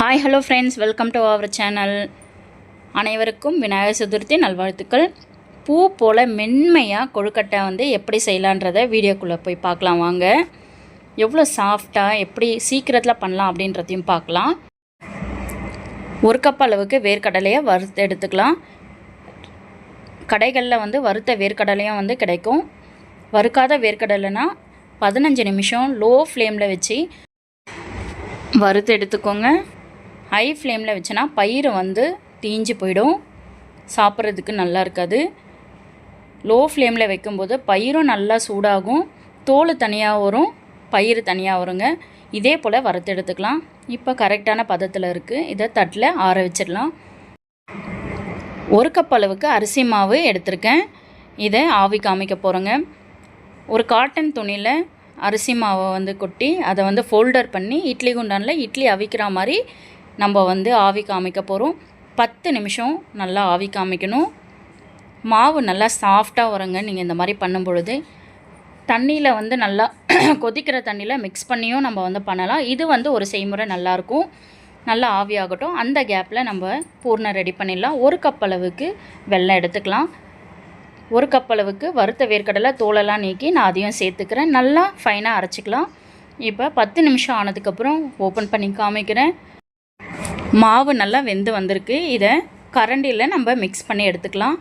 Hi hello friends welcome to our channel அனைவருக்கும் விநாயகர் சதுர்த்தி நல்வாழ்த்துக்கள். பூ போல் மென்மையாக கொழுக்கட்டை வந்து எப்படி செய்யலான்றத வீடியோக்குள்ளே போய் பார்க்கலாம் வாங்க. எவ்வளோ சாஃப்டாக எப்படி சீக்கிரத்தில் பண்ணலாம் அப்படின்றதையும் பார்க்கலாம். ஒரு கப் அளவுக்கு வேர்க்கடலையை வறுத்து எடுத்துக்கலாம். கடைகளில் வந்து வறுத்த வேர்க்கடலையும் வந்து கிடைக்கும். வறுக்காத வேர்க்கடலைனா பதினஞ்சு நிமிஷம் லோ ஃப்ளேமில் வச்சு வறுத்து எடுத்துக்கோங்க. ஹை ஃப்ளேமில் வச்சனா பயிர் வந்து தீஞ்சு போயிடும். சாப்பிட்றதுக்கு நல்லா இருக்காது. லோ ஃப்ளேமில் வைக்கும்போது பயிரும் நல்லா சூடாகும். தோல் தனியாக வரும் பயிர் தனியாக வருங்க. இதே போல் வறுத்து எடுத்துக்கலாம். இப்போ கரெக்டான பதத்தில் இருக்குது இதை தட்டில் ஆற வச்சிடலாம். ஒரு கப் அளவுக்கு அரிசி மாவு எடுத்திருக்கேன். இதை ஆவி காமிக்க போகிறேங்க ஒரு காட்டன் துணியில் அரிசி மாவை வந்து கொட்டி அதை வந்து ஃபோல்டர் பண்ணி இட்லி குண்டானில் இட்லி அவிக்கிற மாதிரி நம்ம வந்து ஆவி காமிக்க போகிறோம் பத்து நிமிஷம் நல்லா ஆவி காமிக்கணும். மாவு நல்லா சாஃப்டாக வருங்க. நீங்கள் இந்த மாதிரி பண்ணும் பொழுது தண்ணியில் வந்து நல்லா கொதிக்கிற தண்ணியில் மிக்ஸ் பண்ணியும் நம்ம வந்து பண்ணலாம். இது வந்து ஒரு செய்முறை நல்லாயிருக்கும் நல்லா ஆவியாகட்டும் அந்த கேப்பில் நம்ம பூர்ணம் ரெடி பண்ணிடலாம். ஒரு கப் அளவுக்கு வெள்ளம் எடுத்துக்கலாம். ஒரு கப் அளவுக்கு வறுத்த வேர்க்கடலை தோலெல்லாம் நீக்கி நான் அதையும் சேர்த்துக்கிறேன். நல்லா ஃபைனாக அரைச்சிக்கலாம். இப்போ பத்து நிமிஷம் ஆனதுக்கப்புறம் ஓப்பன் பண்ணி காமிக்கிறேன். மாவு நல்லா வெந்து வந்திருக்கு. இதை கரண்டியில் நம்ம மிக்ஸ் பண்ணி எடுத்துக்கலாம்.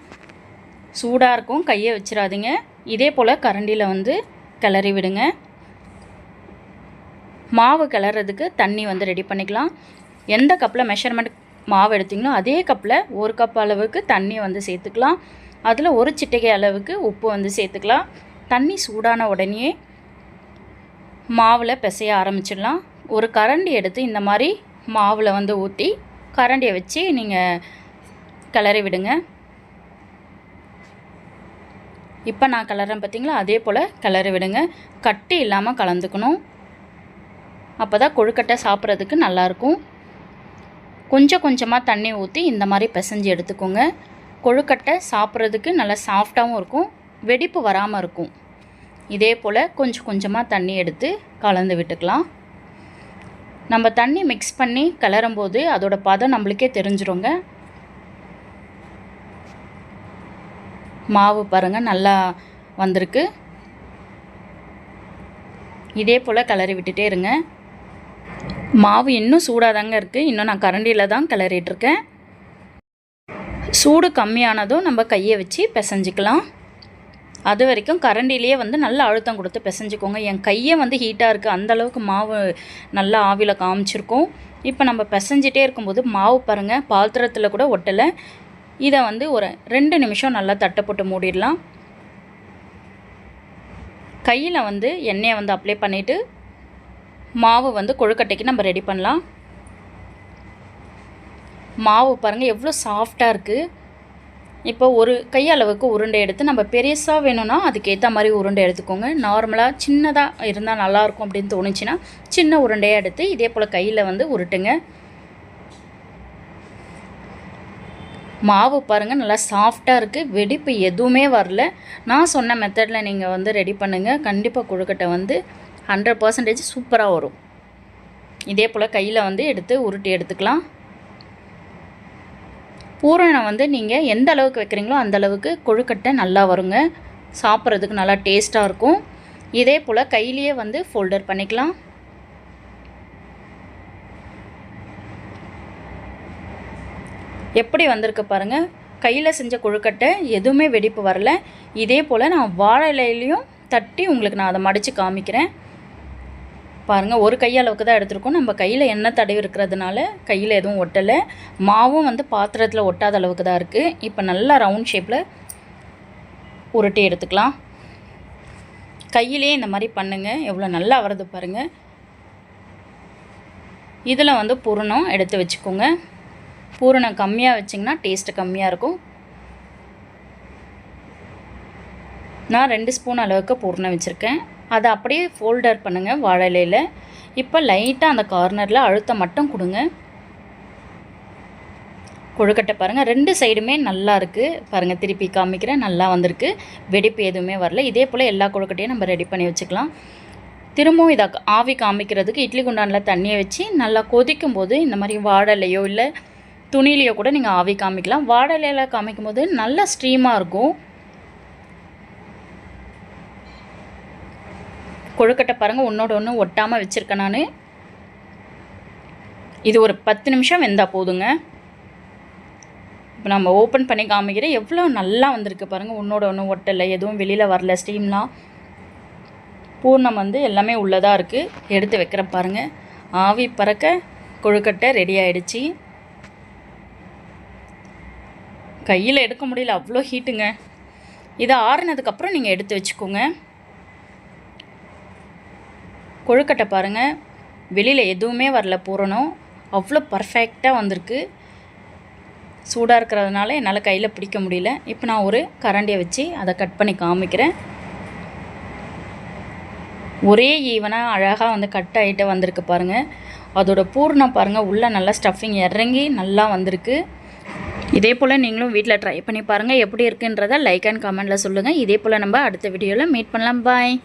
சூடாக இருக்கும் கையை வச்சிடாதீங்க இதே போல் கரண்டியில் வந்து கிளறி விடுங்க. மாவு கிளறதுக்கு தண்ணி வந்து ரெடி பண்ணிக்கலாம். எந்த கப்பில் மெஷர்மெண்ட் மாவு எடுத்திங்களோ அதே கப்பில் ஒரு கப் அளவுக்கு தண்ணி வந்து சேர்த்துக்கலாம். அதில் ஒரு சிட்டிகை அளவுக்கு உப்பு வந்து சேர்த்துக்கலாம். தண்ணி சூடான உடனே மாவில் பிசைய ஆரம்பிச்சிடலாம். ஒரு கரண்டி எடுத்து இந்த மாதிரி மாவில் வந்து ஊற்றி கரண்டியை வச்சு நீங்கள் கிளறி விடுங்க. இப்போ நான் கிளறேன் பார்த்தீங்களா அதே போல் கிளறி விடுங்க. கட்டி இல்லாமல் கலந்துக்கணும். அப்போ தான் கொழுக்கட்டை சாப்பிட்றதுக்கு நல்லாயிருக்கும் கொஞ்சம் கொஞ்சமாக தண்ணி ஊற்றி இந்த மாதிரி பிசைஞ்சு எடுத்துக்கோங்க. கொழுக்கட்டை சாப்பிட்றதுக்கு நல்லா சாஃப்டாகவும் இருக்கும். வெடிப்பு வராமல் இருக்கும். இதே போல் கொஞ்சம் கொஞ்சமாக தண்ணி எடுத்து கலந்து விட்டுக்கலாம். நம்ம தண்ணி மிக்ஸ் பண்ணி கிளறும்போது அதோடய பதம் நம்மளுக்கே தெரிஞ்சிருங்க. மாவு பாருங்கள் நல்லா வந்திருக்கு. இதே போல் கிளறி விட்டுட்டே இருங்க. மாவு இன்னும் சூடாக தாங்க இருக்குது இன்னும் நான் கரண்டியில் தான் கிளறிட்டுருக்கேன் சூடு கம்மியானதும் நம்ம கையை வச்சு பிசைஞ்சிக்கலாம். அது வரைக்கும் கரண்டிலேயே வந்து நல்லா அழுத்தம் கொடுத்து பிசைஞ்சுக்கோங்க. என் கையே வந்து ஹீட்டாக இருக்குது அந்தளவுக்கு மாவு நல்லா ஆவியில் காமிச்சிருக்கோம். இப்போ நம்ம பிசைஞ்சிட்டே இருக்கும்போது மாவு பாருங்கள் பாத்திரத்தில் கூட ஒட்டலை. இதை வந்து ஒரு ரெண்டு நிமிஷம் நல்லா தட்டை போட்டு மூடிடலாம். கையில் வந்து எண்ணெயை வந்து அப்ளை பண்ணிவிட்டு மாவு வந்து கொழுக்கட்டைக்கு நம்ம ரெடி பண்ணலாம். மாவு பாருங்கள் எவ்வளோ சாஃப்டாக இருக்குது இப்போ ஒரு கையளவுக்கு உருண்டை எடுத்து நம்ம பெருசாக வேணும்னா அதுக்கேற்ற மாதிரி உருண்டை எடுத்துக்கோங்க. நார்மலாக சின்னதாக இருந்தால் நல்லாயிருக்கும் அப்படின்னு தோணுச்சுன்னா சின்ன உருண்டையாக எடுத்து இதே போல் கையில் வந்து உருட்டுங்க. மாவு பாருங்கள் நல்லா சாஃப்டாக இருக்குது வெடிப்பு எதுவுமே வரல. நான் சொன்ன மெத்தடில் நீங்கள் வந்து ரெடி பண்ணுங்கள் கண்டிப்பாக கொழுக்கட்டை வந்து ஹண்ட்ரட் பர்சன்டேஜ் சூப்பராக வரும். இதே போல் கையில் வந்து எடுத்து உருட்டி எடுத்துக்கலாம். பூரணம் வந்து நீங்கள் எந்த அளவுக்கு வைக்கிறீங்களோ அந்த அளவுக்கு கொழுக்கட்டை நல்லா வருங்க. சாப்பிட்றதுக்கு நல்லா டேஸ்ட்டாக இருக்கும். இதே போல் கையிலேயே வந்து ஃபோல்டர் பண்ணிக்கலாம். எப்படி வந்திருக்கு பாருங்கள் கையில் செஞ்ச கொழுக்கட்டை எதுவுமே வெடிப்பு வரல. இதே போல் நான் வாழை இலையிலையும் தட்டி உங்களுக்கு நான் அதை மடித்து காமிக்கிறேன். பாருங்கள் ஒரு கையளவுக்கு தான் எடுத்திருக்கோம். நம்ம கையில் எண்ணெய் தடவி இருக்கிறதுனால கையில் எதுவும் ஒட்டலை. மாவும் வந்து பாத்திரத்தில் ஒட்டாத அளவுக்கு தான் இருக்குது இப்போ நல்லா ரவுண்ட் ஷேப்பில் உருட்டி எடுத்துக்கலாம். கையிலே இந்த மாதிரி பண்ணுங்கள் எவ்வளோ நல்லா வருது பாருங்கள் இதில் வந்து பூரணம் எடுத்து வச்சுக்கோங்க. பூரணம் கம்மியாக வச்சிங்கன்னா டேஸ்ட்டு கம்மியாக இருக்கும். நான் ரெண்டு ஸ்பூன் அளவுக்கு பூரணம் வச்சுருக்கேன். அதை அப்படியே ஃபோல்டர் பண்ணுங்கள் வாழலையில் இப்போ லைட்டாக அந்த கார்னரில் அழுத்தம் மட்டும் கொடுங்க. கொழுக்கட்டை பாருங்கள் ரெண்டு சைடுமே நல்லா இருக்குது பாருங்கள் திருப்பி காமிக்கிறேன் நல்லா வந்திருக்கு. வெடிப்பு எதுவுமே வரல. இதே போல் எல்லா கொழுக்கட்டையும் நம்ம ரெடி பண்ணி வச்சுக்கலாம். திரும்பவும் இதை ஆவி காமிக்கிறதுக்கு இட்லி குண்டானில் தண்ணியை வச்சு நல்லா கொதிக்கும் போது இந்த மாதிரி வாடலையோ இல்லை துணிலையோ கூட நீங்கள் ஆவி காமிக்கலாம். வாடலையில் காமிக்கும் போது நல்லா ஸ்ட்ரீமாக இருக்கும். கொழுக்கட்டை பாருங்கள் ஒன்றோட ஒன்று ஒட்டாமல் வச்சுருக்கேன் நான். இது ஒரு பத்து நிமிஷம் வெந்தால் போதுங்க. இப்போ நம்ம ஓப்பன் பண்ணி காமிக்கிறேன் எவ்வளோ நல்லா வந்திருக்கு பாருங்கள் ஒன்றோட ஒன்று ஒட்டலை எதுவும் வெளியில் வரல ஸ்டீம்லாம் பூர்ணம் வந்து எல்லாமே உள்ளதாக இருக்குது எடுத்து வைக்கிறேன் பாருங்கள் ஆவி பறக்க கொழுக்கட்டை ரெடி ஆகிடுச்சி கையில் எடுக்க முடியல அவ்வளோ ஹீட்டுங்க இதை ஆறுனதுக்கப்புறம் நீங்கள் எடுத்து வச்சுக்கோங்க. கொழுக்கட்டை பாருங்கள் வெளியில் எதுவுமே வரல பூரணம். அவ்வளோ பர்ஃபெக்டாக வந்திருக்கு. சூடாக இருக்கிறதுனால என்னால் கையில் பிடிக்க முடியல. இப்போ நான் ஒரு கரண்டியை வச்சு அதை கட் பண்ணி காமிக்கிறேன். ஒரே ஈவனாக அழகாக வந்து கட் ஆகிட்டு வந்திருக்கு பாருங்கள் அதோட பூர்ணம் பாருங்கள் உள்ளே நல்லா ஸ்டஃபிங் இறங்கி நல்லா வந்திருக்கு. இதே போல் நீங்களும் வீட்டில் ட்ரை பண்ணி பாருங்கள் எப்படி இருக்குன்றதை லைக் அண்ட் கமெண்ட்டில் சொல்லுங்கள் இதே போல் நம்ம அடுத்த வீடியோவில் மீட் பண்ணலாம். பாய்